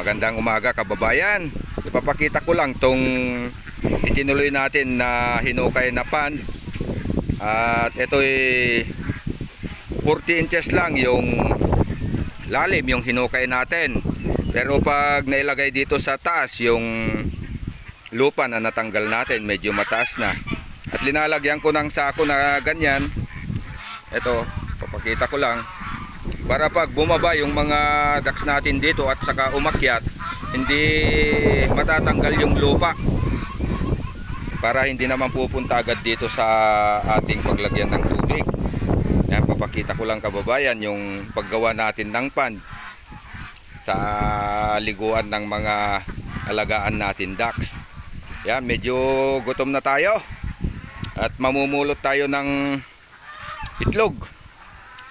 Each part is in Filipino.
Magandang umaga kababayan. Ipapakita ko lang tong itinuloy natin na hinukay na pan. At ito ay 40 inches lang yung lalim yung hinukay natin. Pero pag nailagay dito sa taas yung lupa na natanggal natin, medyo mataas na. At linalagyan ko ng sako na ganyan. Ito, papakita ko lang para pag bumaba yung mga ducks natin dito at saka umakyat hindi matatanggal yung lupa. Para hindi naman pupunta agad dito sa ating paglagyan ng tubig. Yan papakita ko lang kababayan yung paggawa natin ng pan sa liguan ng mga alagaan natin ducks yan medyo gutom na tayo. At mamumulot tayo ng itlog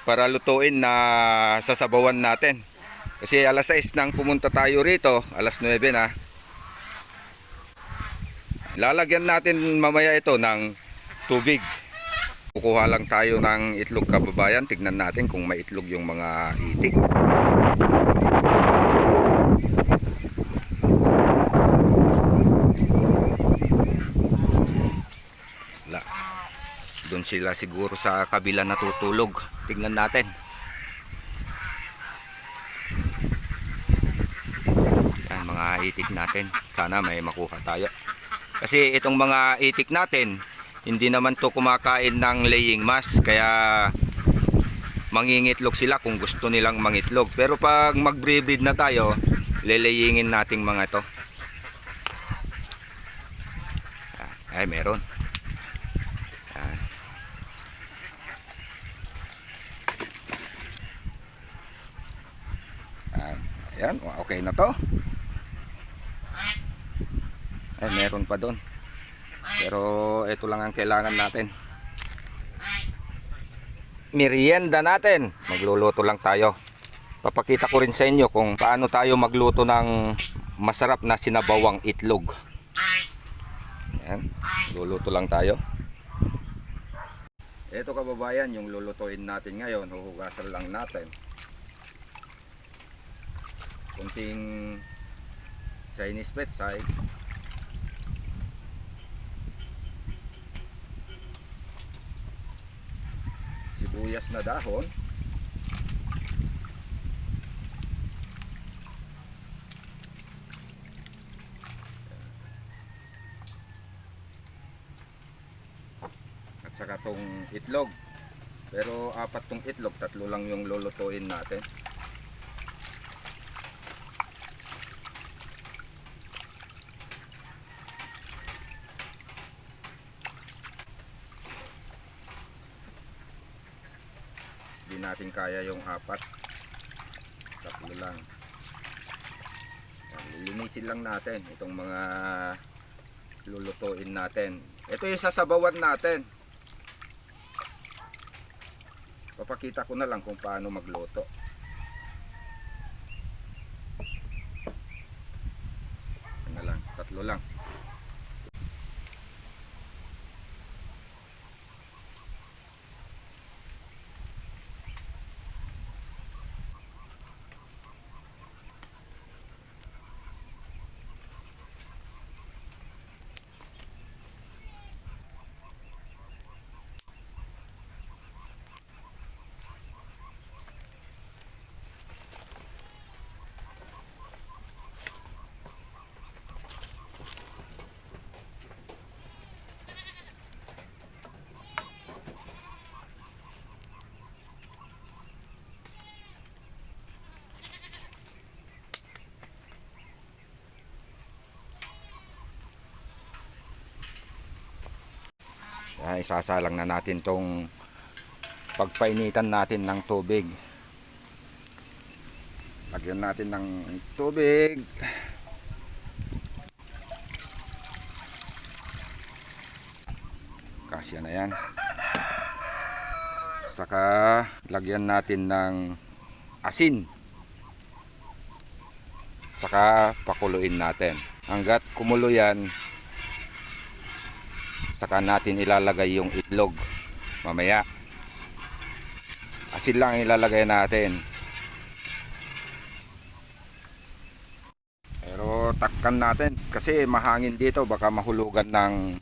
para lutuin na sasabawan natin. Kasi alas 6 nang pumunta tayo rito, alas 9 na. Lalagyan natin mamaya ito ng tubig. Kukuha lang tayo ng itlog kababayan. Tignan natin kung may itlog yung mga itik. Wala. Doon sila siguro sa kabila natutulog. Tignan natin. Yan, mga itik natin. Sana may makuha tayo. Kasi itong mga itik natin, hindi naman to kumakain ng laying mass. Kaya mangingitlog sila kung gusto nilang mangitlog. Pero pag mag-breed na tayo, lelayingin nating mga to. Ay, meron. Yan. Ayan. Ayan, okay na to. Ay, meron pa doon. Pero ito lang ang kailangan natin. Merienda natin. Magluluto lang tayo. Papakita ko rin sa inyo kung paano tayo magluto ng masarap na sinabawang itlog. Ayan, luluto lang tayo. Ito kababayan, yung lulutuin natin ngayon, huhugasan lang natin. Kunting Chinese petsay. Sibuyas na dahon. at saka tong itlog. Pero apat tong itlog, tatlo lang yung lulutuin natin. Hindi natin kaya yung apat. Tatlo lang. Yan, Lilinisin lang natin itong mga lulutuin natin. Ito yung sasabawan natin. Papakita ko na lang kung paano magluto. Ano lang, tatlo lang. Ay, isasalang na natin tong pagpainitan natin ng tubig. Lagyan natin ng tubig. Kasya na yan. Saka lagyan natin ng asin. Saka pakuluin natin. Hanggat kumulo yan, saka natin ilalagay yung itlog mamaya asin lang ilalagay natin kan natin kasi mahangin dito baka mahulugan ng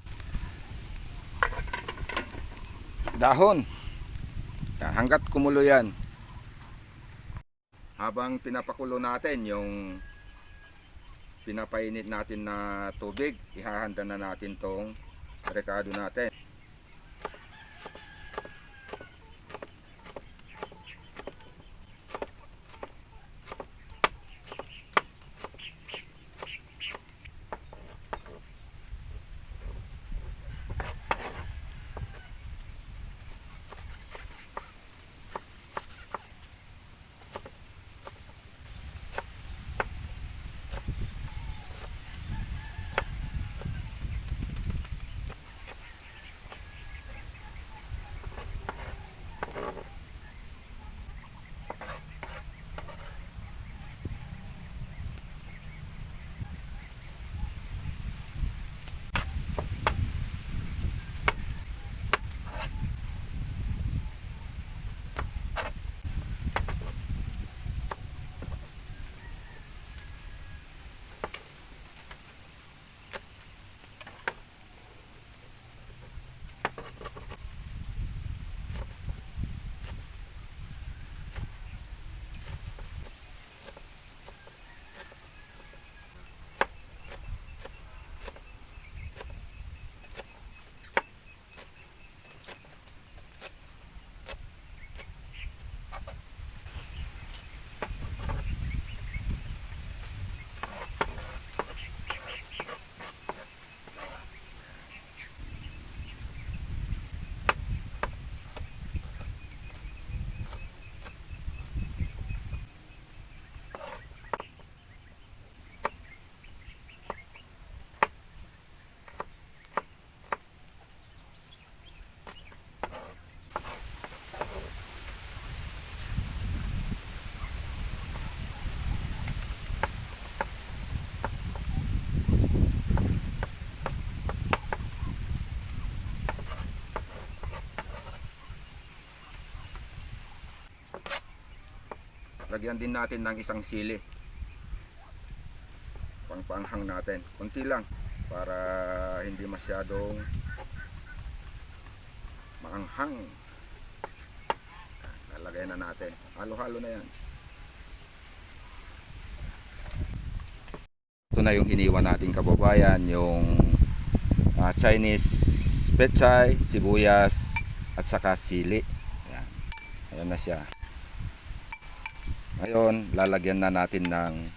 dahon. Hanggat kumulo yan. Habang pinapakulo natin yung pinapainit natin na tubig, ihahanda na natin tong rekado natin. Lagyan din natin ng isang sili. Pangpanghang natin. Kunti lang para hindi masyadong maanghang. Lalagay na natin. Halo-halo na yan. Ito na yung iniwan nating kababayan, yung ah, Chinese pechay, sibuyas, at saka sili. Yan. Ayan na siya. Ngayon, lalagyan na natin ng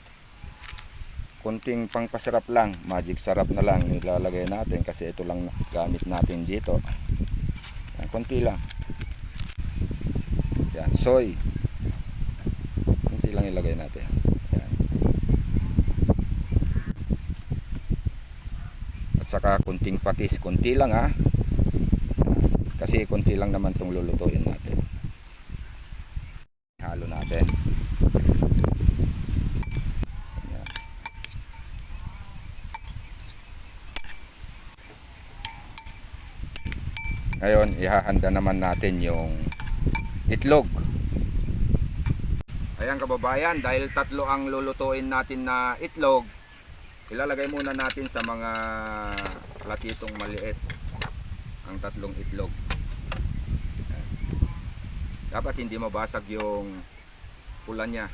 konting pangpasarap lang. Magic sarap na lang ilalagay natin kasi ito lang gamit natin dito. Yan, konti lang. Yan, soy. Konti lang ilagay natin. Yan. At saka konting patis. Konti lang ha. Kasi konti lang naman itong lulutuin natin. Halo natin. Ayan. Ngayon, ihahanda naman natin yung itlog. Ayan kababayan, dahil tatlo ang lulutuin natin na itlog, ilalagay muna natin sa mga platitong maliit ang tatlong itlog. Dapat hindi mabasag yung pula niya.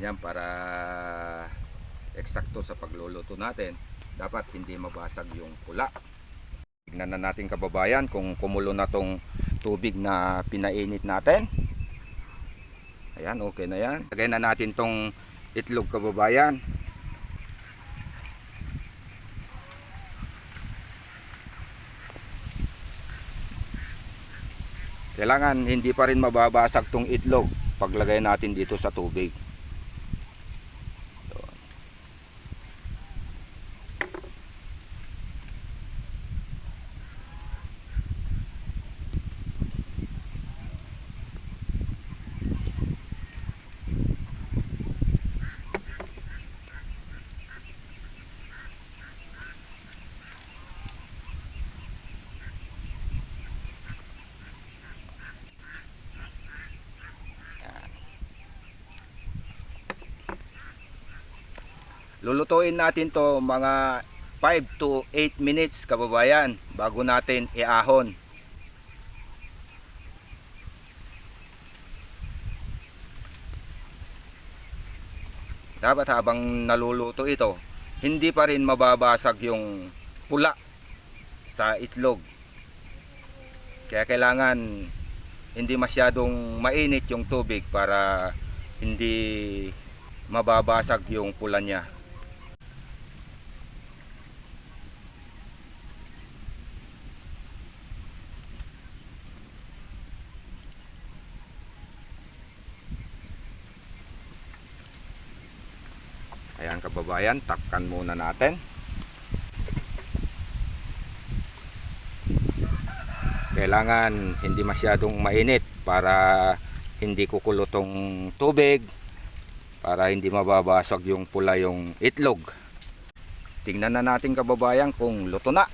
Ayan, para eksakto sa pagluluto natin, dapat hindi mabasag yung pula. Tignan na natin kababayan kung kumulo na tong tubig na pinainit natin. Ayan, okay na yan. Lagay na natin tong itlog kababayan. Kailangan hindi pa rin mababasag tong itlog paglagay natin dito sa tubig. Lulutuin natin to mga 5 to 8 minutes kababayan bago natin iahon. Dapat habang naluluto ito, hindi pa rin mababasag yung pula sa itlog. Kaya kailangan hindi masyadong mainit yung tubig para hindi mababasag yung pula niya. Ayan kababayan, takpan muna natin. Kailangan hindi masyadong mainit para hindi kukulo tong tubig para hindi mababasag yung pula yung itlog. Tingnan na natin kababayan kung luto na.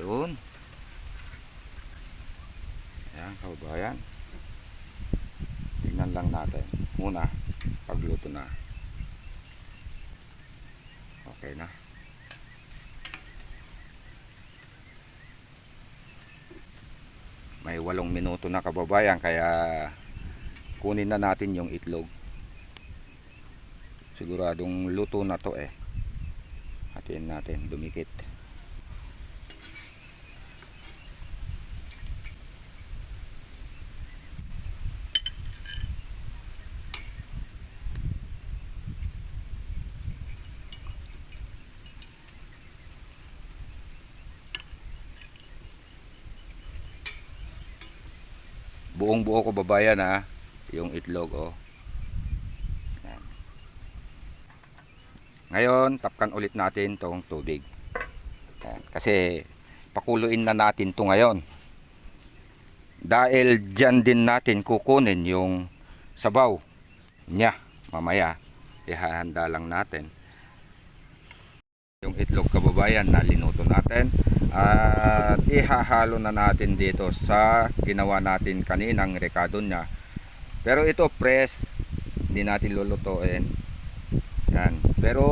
Ayun. Ayan kababayan. Tingnan lang natin muna pagluto na. Okay na. May walong minuto na kababayan kaya kunin na natin yung itlog. Siguradong luto na to eh. Hatiin natin, dumikit. Buong buo ko babayan ha, yung itlog oh. Ngayon, tapkan ulit natin tong tubig. Kasi pakuluin na natin to ngayon. Dahil dyan din natin kukunin yung sabaw niya mamaya. Ihahanda lang natin. Yung itlog kababayan na linuto natin. At ihahalo na natin dito sa ginawa natin kaninang rekado niya. Pero ito press, hindi natin lulutuin. Yan. Pero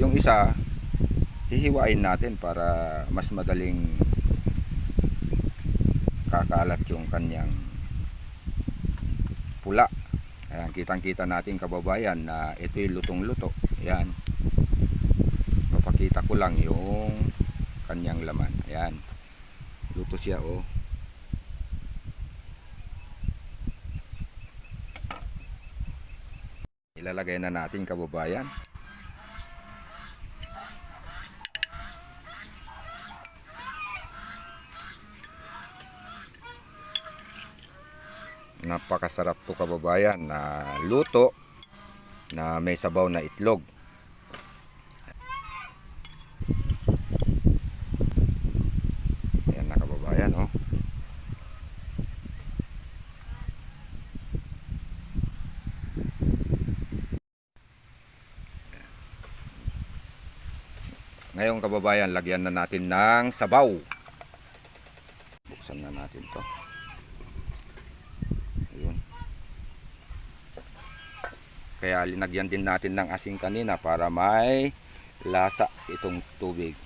yung isa, hihiwain natin para mas madaling kakalat yung kanyang pula. Ayan, kitang-kita natin kababayan na ito'y lutong-luto. Ayan. Papakita ko lang yung kanyang laman. Ayan. Luto siya oh. Ilalagay na natin kababayan. Napakasarap to kababayan na luto na may sabaw na itlog. Ayan na kababayan oh. Ngayon kababayan, lagyan na natin ng sabaw. Buksan na natin to. Ayun. Kaya linagyan din natin ng asin kanina para may lasa itong tubig.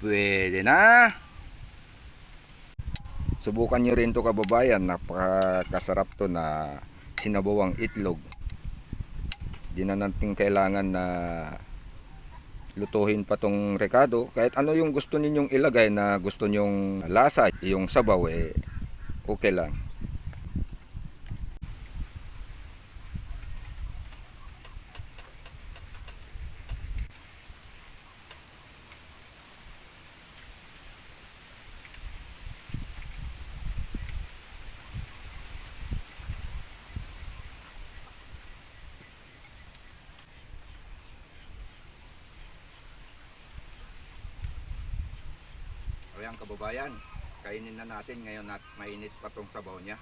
Pwede na. Subukan nyo rin to kababayan. Napakasarap to na sinabawang itlog. Di na natin kailangan na lutuhin pa tong rekado. Kahit ano yung gusto ninyong ilagay na gusto nyong lasa, yung sabaw eh okay lang. Ayan kababayan, kainin na natin ngayon at mainit pa tong sabaw niya.